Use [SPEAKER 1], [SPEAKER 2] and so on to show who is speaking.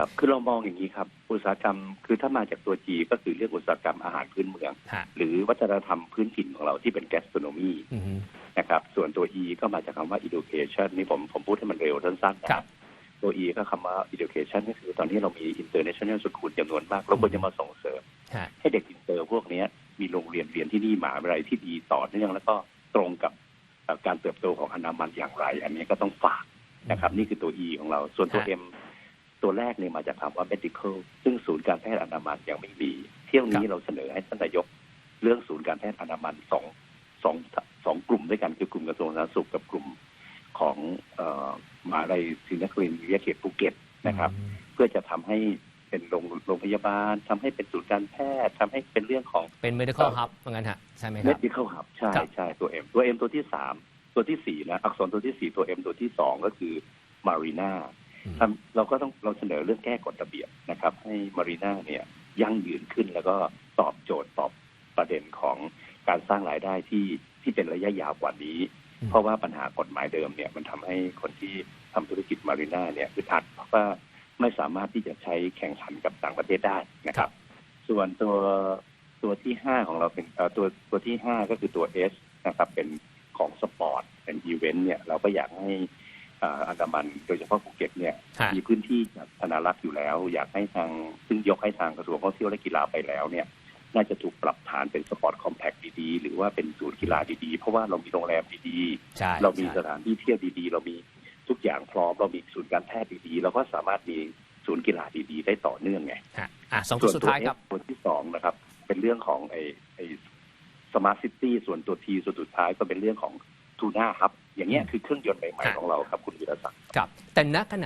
[SPEAKER 1] ครับคือเรามองอย่างนี้ครับ อุตสาหกรรมคือถ้ามาจากตัว G ก็คือเรื่องอุตสาหกรรมอาหารพื้นเมือง
[SPEAKER 2] ฮะ
[SPEAKER 1] หรือวัฒนธรรมพื้นถิ่นของเราที่เป็น gastronomy
[SPEAKER 2] อืม
[SPEAKER 1] นะครับส่วนตัว E ก็มาจากคำว่า education นี่ผมผมพูดให้มันเร็วสั้นๆนะครับตัว E ก็คำว่า education ก็คือตอนนี้เรามี international school จำนวนมากเราควรจะมาส่งเสริม
[SPEAKER 2] ฮะ
[SPEAKER 1] ให้เด็กอินเตอร์พวกเนี้ยมีโรงเรียนเรียนที่นี่มหาวิทยาลัยที่ดีต่อเนื่องแล้วก็ตรงกับเอ่อการเติบโตของอนามันอย่างไร อันนี้ก็ต้องฝากนะครับ นี่คือตัว E ของเรา ส่วนตัว M ตัวแรกเนี่ยมาจากคำว่า medical ซึ่งศูนย์การแพทย์อนามัยยังไม่มี เที่ยวนี้เราเสนอให้ท่านนายกเรื่องศูนย์การแพทย์อนามัยสองสองสองกลุ่มด้วยกันคือกลุ่มกระทรวงสาธารณสุขกับกลุ่มของเอ่อมหาวิทยาลัยศรีนครินทร์วิทยาเขตภูเก็ตนะครับ เพื่อจะทำให้เป็นโรงโรงพยาบาลทำให้เป็นศูนย์การแพทย์ทำให้เป็นเรื่องของ
[SPEAKER 2] เป็น medical hub ว่างั้นฮะใช่ไหมครับ
[SPEAKER 1] medical hub ใช่
[SPEAKER 2] ครับ
[SPEAKER 1] ใช่ตัว M ตัว M ตัวที่สามตัวที่สี่นะอักษรตัวที่สี่ตัว M ตัวที่สองก็คือ marina
[SPEAKER 2] อืม
[SPEAKER 1] ทำ เราก็ต้องเราเสนอเรื่องแก้กฎระเบียบนะครับ ให้ marina เนี่ยยั่งยืนขึ้นแล้วก็ตอบโจทย์ตอบประเด็นของการสร้างรายได้ที่ที่เป็นระยะยาวกว่านี้
[SPEAKER 2] อืม
[SPEAKER 1] เพราะว่าปัญหากฎหมายเดิมเนี่ยมันทำให้คนที่ทำธุรกิจมารีนาเนี่ยอึดอัดเพราะว่าไม่สามารถที่จะใช้แข่งขันกับต่างประเทศได้นะครับ ส่วนตัวตัวที่ห้าของเราเป็นเอ่อตัวตัวที่ห้าก็คือตัว S นะครับเป็นของสปอร์ตเป็นอีเวนต์เนี่ยเราก็อยากให้ อ่าอันดามันโดยเฉพาะภูเก็ตเนี่ย
[SPEAKER 2] ฮะ
[SPEAKER 1] มีพื้นที่จัดธนารักษ์อยู่แล้ว อยากให้ทางซึ่งยกให้ทางกระทรวงท่องเที่ยวและกีฬาไปแล้วเนี่ยน่าจะถูกปรับฐานเป็นสปอร์ตคอมแพคดีๆ หรือว่าเป็นศูนย์กีฬาดีๆ เพราะว่าเรามีโรงแรมดีๆ
[SPEAKER 2] ใช่
[SPEAKER 1] เรามีส
[SPEAKER 2] ใช่
[SPEAKER 1] ถานที่เที่ยวดีๆ เรามีทุกอย่างพร้อมเรามีศูนย์การแพทย์ดีๆ เราก็สามารถมีศูนย์กีฬาดีๆ ได้ต่อเนื่องไง
[SPEAKER 2] ฮะอะสองตัวสุดท้ายครับ
[SPEAKER 1] ตัวที่สองนะครับ เป็นเรื่องของไอ้ไอ้สมาร์ทซิตี้ส่วนตัวทีส่วนสุดท้ายก็เป็นเรื่องของทูน่าครับ อย่างเงี้ยคือเครื่องยนต์ใหม่
[SPEAKER 2] ครับ
[SPEAKER 1] ๆของเราครับคุณวิรศักดิ์
[SPEAKER 2] ครับแต่ณขณะ